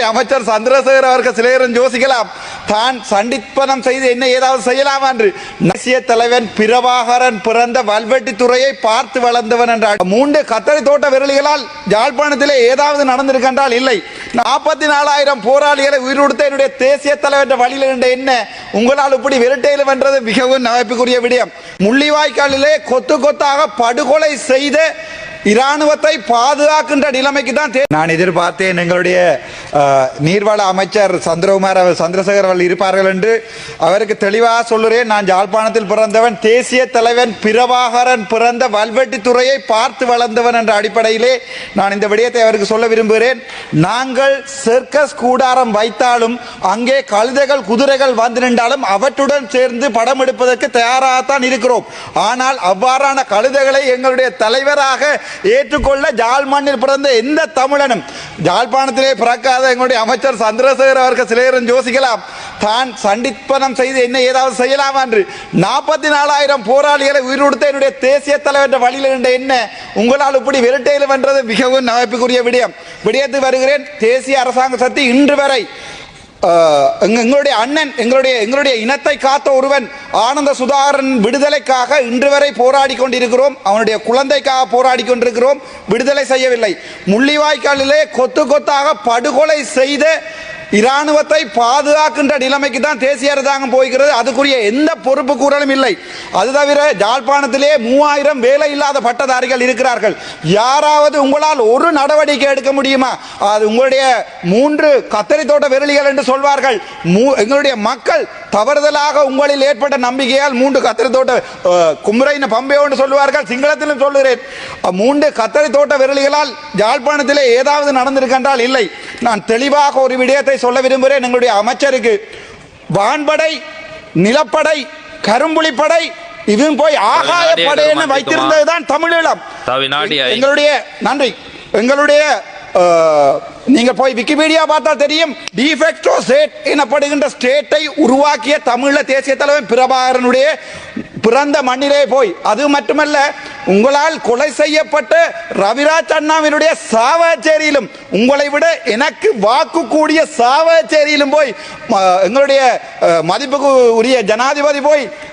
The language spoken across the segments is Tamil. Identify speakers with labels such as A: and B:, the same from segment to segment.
A: அமைச்சர் சந்திரசேகர் அவர்கள் சிலையரன் யோசிக்கலாம். தான் சண்டிப்பனம் செய்து என்ன ஏதாவது செய்யலாம் என்று. தேசிய தலைவன் பிரபாகரன் பிறந்த வல்வெட்டி துறையை பார்த்து வளர்ந்தவன் என்றார் மூன்று கத்தரி தோட்ட விரலிகளால் யாழ்ப்பாணத்திலே ஏதாவது நடந்திருக்கின்றால் இல்லை. நாற்பத்தி நாலாயிரம் போராளிகளை உயிரோடுத்த என்னுடைய தேசிய தலைவர் வழியில் என்ற என்ன? உங்களால் இப்படி விரட்டையில் வென்றது மிகவும் நகைப்புக்குரிய விடயம். முள்ளிவாய்க்காலிலே கொத்து கொத்தாக படுகொலை செய்த இராணுவத்தை பாதுகாக்கின்ற நிலைமைக்கு தான் நான் எதிர்பார்த்தேன் எங்களுடைய நீர்வள அமைச்சர் சந்திரகுமார் சந்திரசேகர் அவர்கள் இருப்பார்கள் என்று. அவருக்கு தெளிவாக சொல்லுறேன் நான் யாழ்ப்பாணத்தில் பிறந்தவன் தேசிய தலைவன் பிரபாகரன் பிறந்த வல்வெட்டித்துறையை பார்த்து வளர்ந்தவன் என்ற அடிப்படையிலே நான் இந்த விடயத்தை அவருக்கு சொல்ல விரும்புகிறேன். நாங்கள் சர்க்கஸ் கூடாரம் வைத்தாலும் அங்கே கழுதைகள் குதிரைகள் வந்து நின்றாலும் அவற்றுடன் சேர்ந்து படம் எடுப்பதற்கு தயாராகத்தான் இருக்கிறோம். ஆனால் அவ்வாறான கழுதைகளை எங்களுடைய தலைவராக ஏற்றுக்கொள்ள ஜாழ் மண்ணில் பிறந்த எந்த தமிழனும் ஜாழ்ப்பாணத்திலே பிறக்காத எங்களுடைய அமைச்சர் சந்திரசேகர் அவர்கள் சிலையரன் யோசிக்கலாம். தான் சண்டிப்பனம் செய்து என்ன ஏதாவது செய்யலாம் என்று. நாற்பத்தி நாலாயிரம் போராளிகளை உயிரோடுத்த என்னுடைய தேசிய தலைவர் வழியில் என்ற என்ன? உங்களால் இப்படி விரட்டையில் வென்றது மிகவும் நகைப்புக்குரிய விடயம். விடயத்து வருகிறேன். தேசிய அரசாங்க சக்தி இன்று வரை எங்களுடைய அண்ணன் எங்களுடைய எங்களுடைய இனத்தை காத்த ஒருவன் ஆனந்த சுதாகரன் விடுதலைக்காக இன்று வரை போராடி கொண்டிருக்கிறோம். அவனுடைய குழந்தைக்காக போராடி கொண்டிருக்கிறோம். விடுதலை செய்யவில்லை. முள்ளிவாய்க்காலிலே கொத்து கொத்தாக படுகொலை செய்த இராணுவத்தை பாதுகாக்கின்ற நிலைமைக்கு தான் தேசிய அரசாங்கம் போய்கிறது அதுக்குரிய எந்த பொறுப்பு கூறலும் இல்லை. அது தவிர ஜாழ்ப்பாணத்திலே மூவாயிரம் வேலை இல்லாத பட்டதாரிகள் இருக்கிறார்கள். யாராவது உங்களால் ஒரு நடவடிக்கை எடுக்க முடியுமா? அது உங்களுடைய மூன்று கத்தரி தோட்ட விரலிகள் என்று சொல்வார்கள். மூ- எங்களுடைய மக்கள் தவறுதலாக உங்களில் ஏற்பட்ட நம்பிக்கையால் மூன்று கத்தரி தோட்ட அஹ், பம்பையோ என்று சொல்வார்கள் சிங்களத்திலும் சொல்லுகிறேன். மூன்று கத்தரி தோட்ட விரலிகளால் யாழ்ப்பாணத்திலே ஏதாவது நடந்திருக்கின்றால் இல்லை. நான் தெளிவாக ஒரு விடயத்தை சொல்ல விரும்புகிறேன் எங்களுடைய அமைச்சருக்கு வான்படை நிலப்படை கரும்புலிப்படை இதுவும் போய் ஆகாய
B: கருமாந்திக்குமா?
A: வைத்திருந்ததுதான் தமிழீழம். எங்களுடைய நன்றி எங்களுடைய நீங்க போய் விக்கிபீடியா பார்த்தா தெரியும் டிஃபெக்டோ ஸ்டேட் எனப்படுகின்ற ஸ்டேட்டை உருவாக்கிய தமிழ தேசிய தலைவர் பிரபாகரனுடைய பிறந்த மண்ணிலே போய் அது மட்டுமல்ல உங்களால் கொலை செய்யப்பட்ட ரவிராஜ் அண்ணாவினுடைய சாவச்சேரியிலும் உங்களை விட எனக்கு வாக்கு கூடிய சாவச்சேரியிலும் போய் எங்களுடைய மதிப்புக்கு உரிய ஜனாதிபதி போய்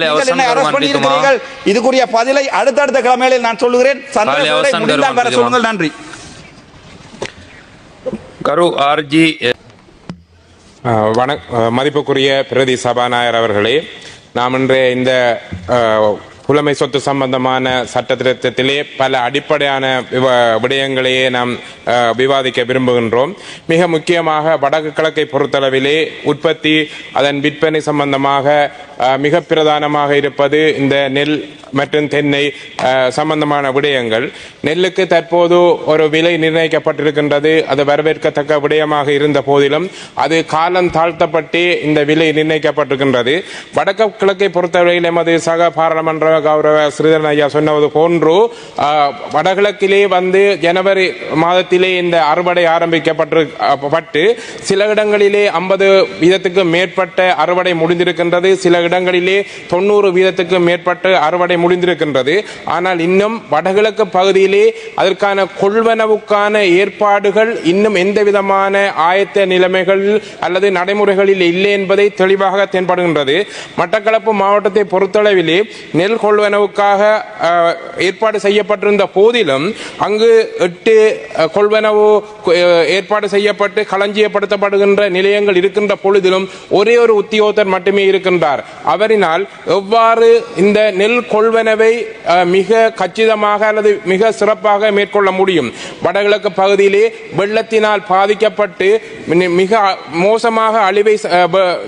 B: காலை அவசரம்
A: இதுக்குரிய பதிலை அடுத்தடுத்த கிழமைகளில் நான் சொல்லுகிறேன். சொல்லுங்கள். நன்றி.
B: கரு ஆர்ஜி
C: அஹ் மதிப்புக்குரிய பிரதி சபாநாயகர் அவர்களே நாம் இன்றைய இந்த புலமை சொத்து சம்பந்தமான சட்ட திருத்தத்திலே பல அடிப்படையான விவ- விடயங்களையே நாம் விவாதிக்க விரும்புகின்றோம். மிக முக்கியமாக வடக்கு கிழக்கை பொறுத்தளவிலே உற்பத்தி அதன் விற்பனை சம்பந்தமாக மிக பிரதானமாக இருப்பது இந்த நெல் மற்றும் தென்னை சம்பந்தமான விடயங்கள். நெல்லுக்கு தற்போது ஒரு விலை நிர்ணயிக்கப்பட்டிருக்கின்றது. அது வரவேற்கத்தக்க விடயமாக இருந்த போதிலும் அது காலம் தாழ்த்தப்பட்டு இந்த விலை நிர்ணயிக்கப்பட்டிருக்கின்றது. வடக்கு கிழக்கை பொறுத்தவரையில் எமது சக பாராளுமன்ற கௌரவ ஸ்ரீதரன் ஐயா சொன்னது போன்று வடகிழக்கிலே வந்து ஜனவரி மாதத்திலே இந்த அறுவடை ஆரம்பிக்கப்பட்டு பட்டு சில இடங்களிலே ஐம்பது வீதத்துக்கு மேற்பட்ட அறுவடை முடிந்திருக்கின்றது சில இடங்களிலே தொண்ணூறு வீதத்துக்கு மேற்பட்ட அறுவடை முடிந்திருக்கின்றது. ஆனால் இன்னும் வடகிழக்கு பகுதியிலே அதற்கான கொள்வனவுக்கான ஏற்பாடுகள் இன்னும் எந்த விதமான ஆயத்த நிலைமைகள் அல்லது நடைமுறைகளில் இல்லை என்பதை தெளிவாக தென்படுகின்றது. மட்டக்களப்பு மாவட்டத்தை பொறுத்தளவிலே நெல் கொள்வனவுக்காக ஏற்பாடு செய்யப்பட்டிருந்த போதிலும் அங்கு எட்டு கொள்வனவு ஏற்பாடு செய்யப்பட்டு களஞ்சியப்படுத்தப்படுகின்ற நிலையங்கள் இருக்கின்ற பொழுதிலும் ஒரே ஒரு உத்தியோகத்தர் மட்டுமே இருக்கின்றார். அவரினால் எவ்வாறு இந்த நெல் கொள்வனவை மிக கச்சிதமாக அல்லது மிக சிறப்பாக மேற்கொள்ள முடியும்? வடகிழக்கு பகுதியிலே வெள்ளத்தினால் பாதிக்கப்பட்டு மிக மோசமாக அழிவை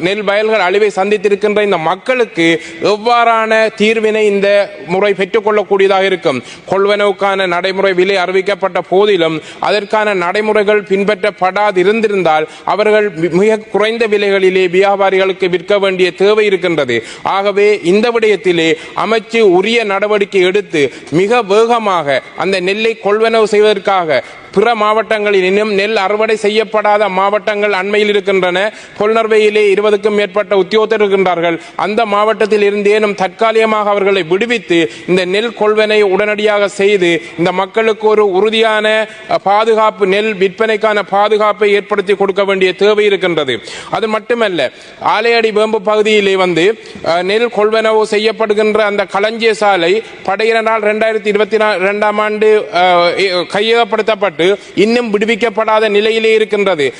C: நெல் வயல்கள் அழிவை சந்தித்திருக்கின்ற இந்த மக்களுக்கு எவ்வாறான தீர்வினை இந்த முறை பெற்றுக்கொள்ளக்கூடியதாக இருக்கும். கொள்வனவுக்கான நடைமுறை விலை அறிவிக்கப்பட்ட போதிலும் அதற்கான நடைமுறைகள் பின்பற்றப்படாதிருந்திருந்தால் அவர்கள் மிக குறைந்த விலைகளிலே வியாபாரிகளுக்கு விற்க வேண்டிய தேவை இருக்கின்றது. ஆகவே இந்த விடயத்திலே அமைச்சு உரிய நடவடிக்கை எடுத்து மிக வேகமாக அந்த நெல்லை கொள்வனவு செய்வதற்காக பிற மாவட்டங்களில் இன்னும் நெல் அறுவடை செய்யப்படாத மாவட்டங்கள் அண்மையில் இருக்கின்றன. பொல்னர்வையிலே இருபதுக்கும் மேற்பட்ட உத்தியோகத்தர் இருக்கின்றார்கள். அந்த மாவட்டத்தில் இருந்தேனும் தற்காலிகமாக அவர்களை விடுவித்து இந்த நெல் கொள்வனை உடனடியாக செய்து இந்த மக்களுக்கு ஒரு உறுதியான பாதுகாப்பு நெல் விற்பனைக்கான பாதுகாப்பை ஏற்படுத்தி கொடுக்க வேண்டிய தேவை இருக்கின்றது. அது மட்டுமல்ல ஆலையடி வேம்பு பகுதியிலே வந்து நெல் கொள்வனவு செய்யப்படுகின்ற அந்த களஞ்சிய சாலை படையினரால் இரண்டாயிரத்தி இருபத்தி இரண்டாம் ஆண்டு கையகப்படுத்தப்பட்டு இன்னும் விடுவிக்கப்படாத நிலையிலே இருக்கின்றது.